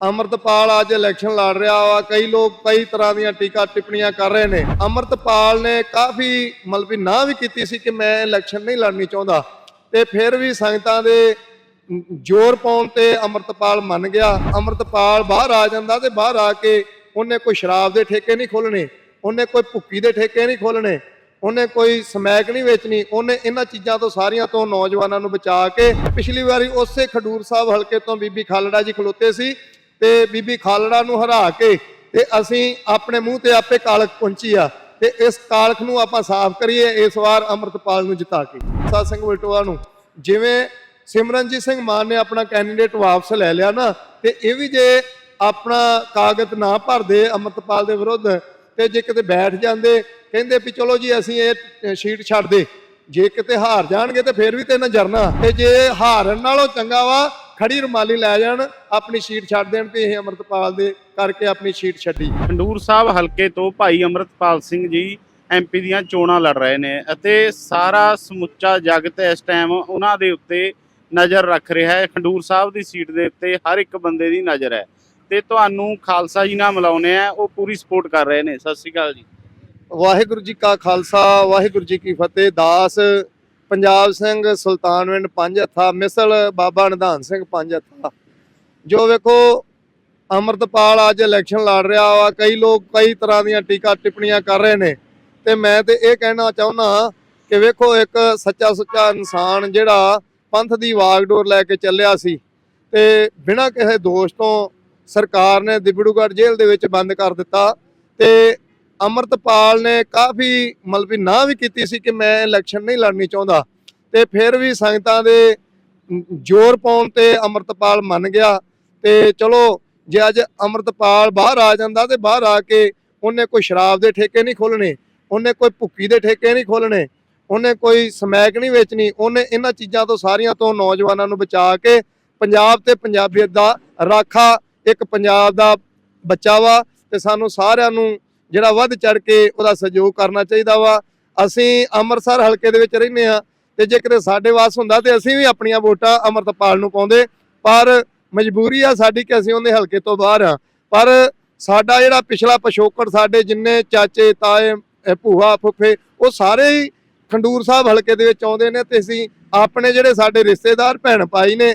ਅਮਰਤਪਾਲ ਅੱਜ ਇਲੈਕਸ਼ਨ ਲੜ ਰਿਹਾ ਵਾ। ਕਈ ਲੋਕ ਕਈ ਤਰ੍ਹਾਂ ਦੀਆਂ ਟੀਕਾ ਟਿੱਪਣੀਆਂ ਕਰ ਰਹੇ ਨੇ। ਅਮਰਤਪਾਲ ਨੇ ਕਾਫੀ ਮਤਲਬ ਵੀ ਨਾ ਵੀ ਕੀਤੀ ਸੀ ਕਿ ਮੈਂ ਇਲੈਕਸ਼ਨ ਨਹੀਂ ਲੜਨੀ ਚਾਹੁੰਦਾ। ਤੇ ਫਿਰ ਵੀ ਸੰਗਤਾਂ ਦੇ ਜ਼ੋਰ ਪਾਉਣ ਤੇ ਅਮਰਤਪਾਲ ਮੰਨ ਗਿਆ। ਅਮਰਤਪਾਲ ਬਾਹਰ ਆ ਜਾਂਦਾ ਤੇ ਬਾਹਰ ਆ ਕੇ ਉਹਨੇ ਕੋਈ ਸ਼ਰਾਬ ਦੇ ਠੇਕੇ ਨਹੀਂ ਖੋਲਣੇ ਉਹਨੇ ਕੋਈ ਭੁੱਕੀ ਦੇ ਠੇਕੇ ਨਹੀਂ ਖੋਲਣੇ ਉਹਨੇ ਕੋਈ ਸਮੈਕ ਨਹੀਂ ਵੇਚਣੀ। ਉਹਨੇ ਇਹਨਾਂ ਚੀਜ਼ਾਂ ਤੋਂ ਸਾਰੀਆਂ ਤੋਂ ਨੌਜਵਾਨਾਂ ਨੂੰ ਬਚਾ ਕੇ ਪਿਛਲੀ ਵਾਰੀ ਉਸੇ ਖਡੂਰ ਸਾਹਿਬ ਹਲਕੇ ਤੋਂ ਬੀਬੀ ਖਾਲੜਾ ਜੀ ਖਲੋਤੇ ਸੀ। ਤੇ ਬੀਬੀ ਖਾਲੜਾ ਨੂੰ ਹਰਾ ਕੇ ਤੇ ਅਸੀਂ ਆਪਣੇ ਮੂੰਹ ਤੇ ਆਪੇ ਕਾਲਕ ਪਹੁੰਚੀ ਆ ਤੇ ਇਸ ਕਾਲਖ ਨੂੰ ਆਪਾਂ ਸਾਫ਼ ਕਰੀਏ, ਇਸ ਵਾਰ ਅਮਰਤਪਾਲ ਨੂੰ ਜਿਤਾ ਕੇ। ਸਾਧ ਸਿੰਘ ਵਲਟੋਆ ਨੂੰ। ਜਿਵੇਂ ਸਿਮਰਨਜੀਤ ਸਿੰਘ ਮਾਨ ਨੇ ਆਪਣਾ ਕੈਂਡੀਡੇਟ ਵਾਪਸ ਲੈ ਲਿਆ ਨਾ, ਤੇ ਇਹ ਵੀ ਜੇ ਆਪਣਾ ਕਾਗਜ਼ ਨਾ ਭਰਦੇ ਅਮਰਤਪਾਲ ਦੇ ਵਿਰੁੱਧ ਤੇ ਜੇ ਕਿਤੇ ਬੈਠ ਜਾਂਦੇ, ਕਹਿੰਦੇ ਵੀ ਚਲੋ ਜੀ ਅਸੀਂ ਇਹ ਸ਼ੀਟ ਛੱਡ ਦੇ। ਜੇ ਕਿਤੇ ਹਾਰ ਜਾਣਗੇ ਤੇ ਫਿਰ ਵੀ ਤੇ ਨਾ ਜਰਨਾ। ਤੇ ਜੇ ਹਾਰਨ ਨਾਲੋਂ ਚੰਗਾ ਵਾ ਖੜੀ ਰੁਮਾਲੀ ਲੈ ਜਾਣ ਆਪਣੀ ਸ਼ੀਟ ਛੱਡ ਦੇਣ ਤੇ ਇਹ ਅਮਰਤਪਾਲ ਦੇ ਕਰਕੇ ਆਪਣੀ ਸ਼ੀਟ ਛੱਡੀ। ਖੰਡੂਰ ਸਾਹਿਬ ਹਲਕੇ ਤੋਂ ਭਾਈ ਅਮਰਤਪਾਲ ਸਿੰਘ ਜੀ ਐਮਪੀ ਦੀਆਂ ਚੋਣਾਂ ਲੜ ਰਹੇ ਨੇ ਅਤੇ ਸਾਰਾ ਸਮੁੱਚਾ ਜਗਤ ਇਸ ਟਾਈਮ ਉਹਨਾਂ ਦੇ ਉੱਤੇ ਨਜ਼ਰ ਰੱਖ ਰਿਹਾ ਹੈ। ਖੰਡੂਰ ਸਾਹਿਬ ਦੀ ਸੀਟ ਦੇ ਉੱਤੇ ਹਰ ਇੱਕ ਬੰਦੇ ਦੀ ਨਜ਼ਰ ਹੈ। ਤੇ ਤੁਹਾਨੂੰ ਖਾਲਸਾ ਜੀ ਨਾਲ ਮਿਲਾਉਨੇ ਆ ਉਹ ਪੂਰੀ ਸਪੋਰਟ ਕਰ ਰਹੇ ਨੇ। ਸਤਿ ਸ਼੍ਰੀ ਅਕਾਲ ਜੀ। ਵਾਹਿਗੁਰੂ ਜੀ ਕਾ ਖਾਲਸਾ ਵਾਹਿਗੁਰੂ ਜੀ ਕੀ ਫਤਿਹ। ਦਾਸ ਪੰਜਾਬ ਸਿੰਘ ਸੁਲਤਾਨਵਿੰਡ ਪੰਜ ਹੱਥਾ, ਮਿਸਲ ਬਾਬਾ ਨਿਧਾਨ ਸਿੰਘ ਪੰਜ ਹੱਥਾ। ਜੋ ਵੇਖੋ, ਅਮਰਤਪਾਲ ਅੱਜ ਇਲੈਕਸ਼ਨ ਲੜ ਰਿਹਾ ਵਾ, ਕਈ ਲੋਕ ਕਈ ਤਰ੍ਹਾਂ ਦੀਆਂ ਟੀਕਾ ਟਿੱਪਣੀਆਂ ਕਰ ਰਹੇ ਨੇ। ਤੇ ਮੈਂ ਤੇ ਇਹ ਕਹਿਣਾ ਚਾਹੁੰਦਾ ਕਿ ਵੇਖੋ, ਇੱਕ ਸੱਚਾ ਸੁੱਚਾ ਇਨਸਾਨ ਜਿਹੜਾ ਪੰਥ ਦੀ ਵਾਗਡੋਰ ਲੈ ਕੇ ਚੱਲਿਆ ਸੀ ਤੇ ਬਿਨਾਂ ਕਿਸੇ ਦੋਸ਼ ਤੋਂ ਸਰਕਾਰ ਨੇ ਦਿਬੜੂਗੜ੍ਹ ਜੇਲ੍ਹ ਦੇ ਵਿੱਚ ਬੰਦ ਕਰ ਦਿੱਤਾ ਤੇ ਅਮਰਤਪਾਲ ਨੇ ਕਾਫੀ ਮਤਲਬ ਵੀ ਨਾ ਵੀ ਕੀਤੀ ਸੀ ਕਿ ਮੈਂ ਇਲੈਕਸ਼ਨ ਨਹੀਂ ਲੜਨੀ ਚਾਹੁੰਦਾ। ਤੇ ਫਿਰ ਵੀ ਸੰਗਤਾਂ ਦੇ ਜ਼ੋਰ ਪਾਉਣ ਤੇ ਅਮਰਤਪਾਲ ਮੰਨ ਗਿਆ। ਤੇ ਚਲੋ, ਜੇ ਅੱਜ ਅਮਰਤਪਾਲ ਬਾਹਰ ਆ ਜਾਂਦਾ ਤੇ ਬਾਹਰ ਆ ਕੇ ਉਹਨੇ ਕੋਈ ਸ਼ਰਾਬ ਦੇ ਠੇਕੇ ਨਹੀਂ ਖੋਲਣੇ ਉਹਨੇ ਕੋਈ ਭੁੱਕੀ ਦੇ ਠੇਕੇ ਨਹੀਂ ਖੋਲਣੇ ਉਹਨੇ ਕੋਈ ਸਮੈਕ ਨਹੀਂ ਵੇਚਣੀ, ਉਹਨੇ ਇਹਨਾਂ ਚੀਜ਼ਾਂ ਤੋਂ ਸਾਰੀਆਂ ਤੋਂ ਨੌਜਵਾਨਾਂ ਨੂੰ ਬਚਾ ਕੇ ਪੰਜਾਬ ਤੇ ਪੰਜਾਬੀਅਤ ਦਾ ਰਾਖਾ, ਇੱਕ ਪੰਜਾਬ ਦਾ ਬੱਚਾ ਵਾ ਤੇ ਸਾਨੂੰ ਸਾਰਿਆਂ ਨੂੰ ਜਿਹੜਾ ਵੱਧ ਚੜ ਕੇ ਉਹਦਾ ਸਹਿਯੋਗ ਕਰਨਾ ਚਾਹੀਦਾ ਵਾ। ਅਸੀਂ ਅੰਮ੍ਰਿਤਸਰ ਹਲਕੇ ਦੇ ਵਿੱਚ ਰਹਿੰਦੇ ਆ ਤੇ ਜੇ ਕਿਤੇ ਸਾਡੇ ਵਾਸ ਹੁੰਦਾ ਤੇ ਅਸੀਂ ਵੀ ਆਪਣੀਆਂ ਵੋਟਾਂ ਅਮਰਤਪਾਲ ਨੂੰ ਪਾਉਂਦੇ। ਪਰ ਮਜਬੂਰੀ ਆ ਸਾਡੀ ਕਿ ਅਸੀਂ ਉਹਦੇ ਹਲਕੇ ਤੋਂ ਬਾਹਰ ਆ ਪਰ ਸਾਡਾ ਜਿਹੜਾ ਪਿਛਲਾ ਪਿਛੋਕੜ ਸਾਡੇ ਜਿੰਨੇ ਚਾਚੇ, ਤਾਏ ਭੂਆ, ਫੁੱਫੇ, ਉਹ ਸਾਰੇ ਹੀ ਖੰਡੂਰ ਸਾਹਿਬ ਹਲਕੇ ਦੇ ਵਿੱਚ ਆਉਂਦੇ ਨੇ ਤੇ ਅਸੀਂ ਆਪਣੇ ਜਿਹੜੇ ਸਾਡੇ ਰਿਸ਼ਤੇਦਾਰ ਭੈਣ ਭਾਈ ਨੇ,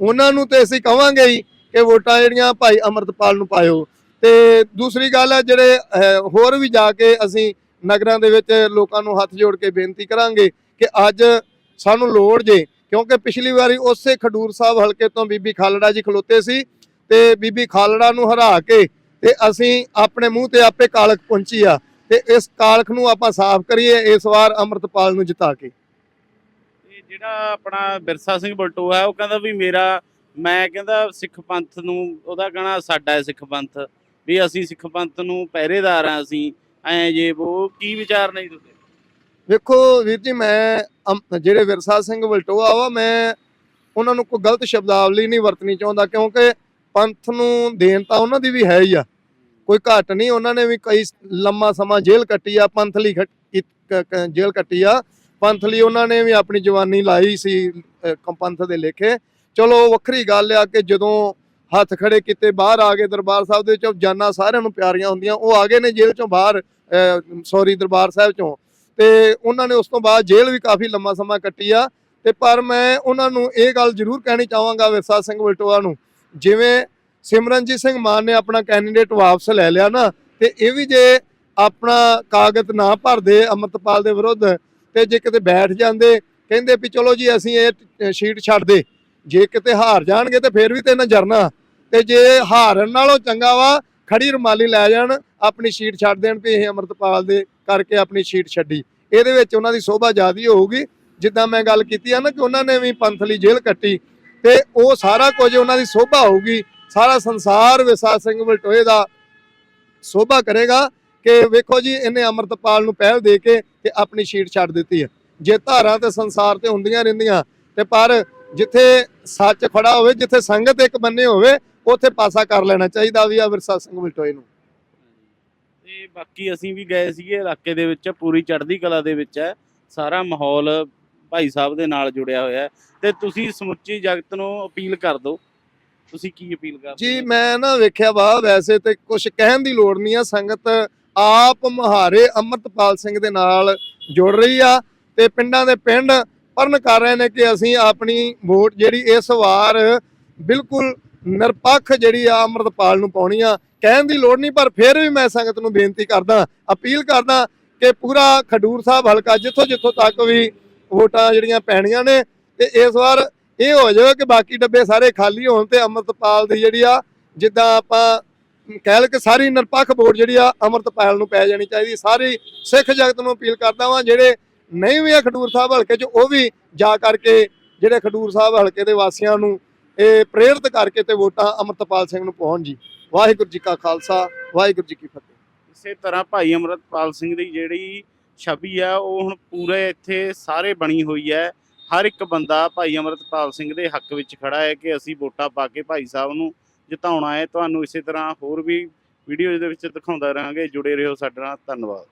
ਉਹਨਾਂ ਨੂੰ ਤੇ ਅਸੀਂ ਕਵਾਂਗੇ ਹੀ ਕਿ ਵੋਟਾਂ ਜਿਹੜੀਆਂ ਭਾਈ ਅਮਰਤਪਾਲ ਨੂੰ ਪਾਇਓ। ਤੇ ਦੂਸਰੀ ਗੱਲ ਹੈ ਜਿਹੜੇ ਹੋਰ ਵੀ ਜਾ ਕੇ ਅਸੀਂ ਨਗਰਾਂ ਦੇ ਵਿੱਚ ਲੋਕਾਂ ਨੂੰ ਹੱਥ ਜੋੜ ਕੇ ਬੇਨਤੀ ਕਰਾਂਗੇ ਕਿ ਅੱਜ ਸਾਨੂੰ ਲੋੜ ਜੇ, ਕਿਉਂਕਿ ਪਿਛਲੀ ਵਾਰੀ ਉਸੇ ਖਡੂਰ ਸਾਹਿਬ ਹਲਕੇ ਤੋਂ ਬੀਬੀ ਖਾਲੜਾ ਜੀ ਖਲੋਤੇ ਸੀ ਤੇ ਬੀਬੀ ਖਾਲੜਾ ਨੂੰ ਹਰਾ ਕੇ ਤੇ ਅਸੀਂ ਆਪਣੇ ਮੂੰਹ ਤੇ ਆਪੇ ਕਾਲਖ ਪਹੁੰਚੀ ਆ ਤੇ ਇਸ ਕਾਲਖ ਨੂੰ ਆਪਾਂ ਸਾਫ਼ ਕਰੀਏ, ਇਸ ਵਾਰ ਅਮਰਤਪਾਲ ਨੂੰ ਜਿਤਾ ਕੇ। ਜਿਹੜਾ ਆਪਣਾ ਬਿਰਸਾ ਸਿੰਘ ਬਲਟੂ ਹੈ, ਉਹ ਕਹਿੰਦਾ ਵੀ ਮੇਰਾ, ਮੈਂ ਕਹਿੰਦਾ ਸਿੱਖ ਪੰਥ ਨੂੰ, ਉਹਦਾ ਕਹਿਣਾ ਸਾਡਾ ਹੈ ਸਿੱਖ ਪੰਥ। ਵੀ ਅਸੀਂ ਸਿੱਖ ਪੰਥ ਨੂੰ ਪਹਿਰੇਦਾਰ ਆ ਅਸੀਂ, ਐ ਜੇ ਉਹ ਕੀ ਵਿਚਾਰ ਨਹੀਂ ਤੁਹਾਡੇ? ਵੇਖੋ ਵੀਰ ਜੀ, ਮੈਂ ਜਿਹੜੇ ਵਿਰਸਾ ਸਿੰਘ ਵਲਟੋਆ ਵਾ, ਮੈਂ ਉਹਨਾਂ ਨੂੰ ਕੋਈ ਗਲਤ ਸ਼ਬਦਾਵਲੀ ਨਹੀਂ ਵਰਤਣੀ ਚਾਹੁੰਦਾ, ਕਿਉਂਕਿ ਪੰਥ ਨੂੰ ਦੇਣ ਤਾਂ ਉਹਨਾਂ ਦੀ ਵੀ ਹੈ ਹੀ ਆ। ਕੋਈ ਘਾਟ ਨਹੀਂ, ਉਹਨਾਂ ਨੇ ਵੀ ਕਈ ਲੰਮਾ ਸਮਾਂ ਜੇਲ੍ਹ ਕੱਟੀ ਆ, ਪੰਥ ਲਈ ਜੇਲ੍ਹ ਕੱਟੀ ਆ। ਪੰਥ ਲਈ ਉਹਨਾਂ ਨੇ ਵੀ ਆਪਣੀ ਜਵਾਨੀ ਲਾਈ ਸੀ ਪੰਥ ਦੇ ਲੇਖੇ। ਚਲੋ, ਵੱਖਰੀ ਗੱਲ ਆ ਕਿ ਜਦੋਂ ਹੱਥ ਖੜੇ ਕੀਤੇ, ਬਾਹਰ ਆ ਗਏ ਦਰਬਾਰ ਸਾਹਿਬ ਦੇ ਵਿੱਚੋਂ, ਜਾਨਾਂ ਸਾਰਿਆਂ ਨੂੰ ਪਿਆਰੀਆਂ ਹੁੰਦੀਆਂ, ਉਹ ਆ ਗਏ ਨੇ ਜੇਲ੍ਹ ਚੋਂ ਬਾਹਰ ਸੌਰੀ ਦਰਬਾਰ ਸਾਹਿਬ ਚੋਂ। ਤੇ ਉਹਨਾਂ ਨੇ ਉਸ ਤੋਂ ਬਾਅਦ ਜੇਲ੍ਹ ਵੀ ਕਾਫੀ ਲੰਮਾ ਸਮਾਂ ਕੱਟੀ ਆ। ਤੇ ਪਰ ਮੈਂ ਉਹਨਾਂ ਨੂੰ ਇਹ ਗੱਲ ਜ਼ਰੂਰ ਕਹਿਣੀ ਚਾਹਾਂਗਾ ਵਿਰਸਾ ਸਿੰਘ ਵਲਟੋਆ ਨੂੰ, ਜਿਵੇਂ ਸਿਮਰਨਜੀਤ ਸਿੰਘ ਮਾਨ ਨੇ ਆਪਣਾ ਕੈਂਡੀਡੇਟ ਵਾਪਸ ਲੈ ਲਿਆ ਨਾ, ਤੇ ਇਹ ਵੀ ਜੇ ਆਪਣਾ ਕਾਗਜ਼ ਨਾ ਭਰਦੇ ਅਮਰਤਪਾਲ ਦੇ ਵਿਰੁੱਧ, ਤੇ ਜੇ ਕਿਤੇ ਬੈਠ ਜਾਂਦੇ, ਕਹਿੰਦੇ ਵੀ ਚਲੋ ਜੀ ਅਸੀਂ ਇਹ ਸ਼ੀਟ ਛੱਡ ਦੇ। ਜੇ ਕਿਤੇ ਹਾਰ ਜਾਣਗੇ ਤੇ ਫਿਰ ਵੀ ਤੇ ਇਹਨਾਂ ਜਰਨਾ। ਤੇ ਜੇ ਹਾਰਨ ਨਾਲੋਂ ਚੰਗਾ ਵਾ, ਖੜੀ ਰੁਮਾਲੀ ਲੈ ਜਾਣ, ਆਪਣੀ ਸ਼ੀਟ ਛੱਡ ਦੇਣ ਵੀ ਇਹ ਅਮਰਤਪਾਲ ਦੇ ਕਰਕੇ ਆਪਣੀ ਸ਼ੀਟ ਛੱਡੀ। ਇਹਦੇ ਵਿੱਚ ਉਹਨਾਂ ਦੀ ਸੋਭਾ ਜ਼ਿਆਦੀ ਹੋਊਗੀ। ਜਿੱਦਾਂ ਮੈਂ ਗੱਲ ਕੀਤੀ ਆ ਨਾ ਕਿ ਉਹਨਾਂ ਨੇ ਵੀ ਪੰਥਲੀ ਜੇਲ੍ਹ ਕੱਟੀ ਤੇ ਉਹ ਸਾਰਾ ਕੁਝ ਉਹਨਾਂ ਦੀ ਸੋਭਾ ਹੋਊਗੀ। ਸਾਰਾ ਸੰਸਾਰ ਵਿਸਾ ਸਿੰਘ ਵਲਟੋਏ ਦਾ ਸੋਭਾ ਕਰੇਗਾ ਕਿ ਵੇਖੋ ਜੀ, ਇਹਨੇ ਅਮਰਤਪਾਲ ਨੂੰ ਪਹਿਲ ਦੇ ਕੇ ਤੇ ਆਪਣੀ ਸ਼ੀਟ ਛੱਡ ਦਿੱਤੀ ਹੈ। ਜੇ ਧਾਰਾਂ ਤੇ ਸੰਸਾਰ ਤੇ ਹੁੰਦੀਆਂ ਰਹਿੰਦੀਆਂ ਤੇ ਪਰ ਜਿੱਥੇ ਸੱਚ ਖੜਾ ਹੋਵੇ, ਜਿੱਥੇ ਸੰਗਤ ਇੱਕ ਬੰਨੇ ਹੋਵੇ ਉੱਥੇ ਪਾਸਾ ਕਰ ਲੈਣਾ ਚਾਹੀਦਾ ਵੀ ਆ ਵਿਰਸਾ ਸਿੰਘ ਵਲਟੋਏ ਨੂੰ। ਤੇ ਬਾਕੀ ਅਸੀਂ ਵੀ ਗਏ ਸੀਗੇ ਇਲਾਕੇ ਦੇ ਵਿੱਚ ਪੂਰੀ ਚੜ੍ਹਦੀ ਕਲਾ ਦੇ ਵਿੱਚ ਹੈ। ਸਾਰਾ ਮਾਹੌਲ ਭਾਈ ਸਾਹਿਬ ਦੇ ਨਾਲ ਜੁੜਿਆ ਹੋਇਆ ਤੇ ਤੁਸੀਂ ਸਮੁੱਚੀ ਜਗਤ ਨੂੰ ਅਪੀਲ ਕਰ ਦਿਓ। ਤੁਸੀਂ ਕੀ ਅਪੀਲ ਕਰਦੇ ਜੀ? ਮੈਂ ਨਾ ਵੇਖਿਆ ਵਾ ਵੈਸੇ ਤੇ ਕੁਝ ਕਹਿਣ ਦੀ ਲੋੜ ਨਹੀਂ ਆ। ਸੰਗਤ ਆਪ ਮਹਾਰੇ ਅੰਮ੍ਰਿਤਪਾਲ ਸਿੰਘ ਦੇ ਨਾਲ ਜੁੜ ਰਹੀ ਆ ਤੇ ਪਿੰਡਾਂ ਦੇ ਪਿੰਡ ਪਰਨ ਕਰ ਰਹੇ ਨੇ ਕਿ ਅਸੀਂ ਆਪਣੀ ਵੋਟ ਜਿਹੜੀ ਇਸ ਵਾਰ ਬਿਲਕੁਲ ਨਿਰਪੱਖ ਜਿਹੜੀ ਆ ਅੰਮ੍ਰਿਤਪਾਲ ਨੂੰ ਪਾਉਣੀ ਆ, ਕਹਿਣ ਦੀ ਲੋੜ ਨਹੀਂ, ਪਰ ਫਿਰ ਵੀ ਮੈਂ ਸੰਗਤ ਨੂੰ ਬੇਨਤੀ ਕਰਦਾ, ਅਪੀਲ ਕਰਦਾ ਕਿ ਪੂਰਾ ਖਡੂਰ ਸਾਹਿਬ ਹਲਕਾ ਜਿੱਥੋਂ ਜਿੱਥੋਂ ਤੱਕ ਵੀ ਵੋਟਾਂ ਜਿਹੜੀਆਂ ਪੈਣੀਆਂ ਨੇ, ਤੇ ਇਸ ਵਾਰ ਇਹ ਹੋ ਜਾਵੇ ਕਿ ਬਾਕੀ ਡੱਬੇ ਸਾਰੇ ਖਾਲੀ ਹੋਣ ਤੇ ਅੰਮ੍ਰਿਤਪਾਲ ਦੀ ਜਿਹੜੀ ਆ, ਜਿੱਦਾਂ ਆਪਾਂ ਕਹਿ ਲ ਕਿ ਸਾਰੀ ਨਿਰਪੱਖ ਵੋਟ ਜਿਹੜੀ ਆ, ਅੰਮ੍ਰਿਤਪਾਲ ਨੂੰ ਪੈ ਜਾਣੀ ਚਾਹੀਦੀ। ਸਾਰੀ ਸਿੱਖ ਜਗਤ ਨੂੰ ਅਪੀਲ ਕਰਦਾ ਵਾਂ, ਜਿਹੜੇ ਨਹੀਂ ਵੀ ਆ ਖਡੂਰ ਸਾਹਿਬ ਹਲਕੇ 'ਚ, ਉਹ ਵੀ ਜਾ ਕਰਕੇ ਜਿਹੜੇ ਖਡੂਰ ਸਾਹਿਬ ਹਲਕੇ ਦੇ ਵਾਸੀਆਂ ਨੂੰ ਇਹ ਪ੍ਰੇਰਿਤ ਕਰਕੇ ਤੇ ਵੋਟਾਂ ਅੰਮ੍ਰਿਤਪਾਲ ਸਿੰਘ ਨੂੰ ਪਾਉਣ ਜੀ। ਵਾਹਿਗੁਰੂ ਜੀ ਕਾ ਖਾਲਸਾ, ਵਾਹਿਗੁਰੂ ਜੀ ਕੀ ਫਤਿਹ। ਇਸੇ ਤਰ੍ਹਾਂ ਭਾਈ ਅਮਰਤਪਾਲ ਸਿੰਘ ਦੀ ਜਿਹੜੀ ਛਵੀ ਆ, ਉਹ ਹੁਣ ਪੂਰੇ ਇੱਥੇ ਸਾਰੇ ਬਣੀ ਹੋਈ ਹੈ। ਹਰ ਇੱਕ ਬੰਦਾ ਭਾਈ ਅਮਰਤਪਾਲ ਸਿੰਘ ਦੇ ਹੱਕ ਵਿੱਚ ਖੜਾ ਹੈ ਕਿ ਅਸੀਂ ਵੋਟਾਂ ਪਾ ਕੇ ਭਾਈ ਸਾਹਿਬ ਨੂੰ ਜਿਤਾਉਣਾ ਹੈ। ਤੁਹਾਨੂੰ ਇਸੇ ਤਰ੍ਹਾਂ ਹੋਰ ਵੀ ਵੀਡੀਓ ਦੇ ਵਿੱਚ ਦਿਖਾਉਂਦਾ ਰਹਾਂਗੇ। ਜੁੜੇ ਰਹੋ ਸਾਡੇ ਨਾਲ। ਧੰਨਵਾਦ।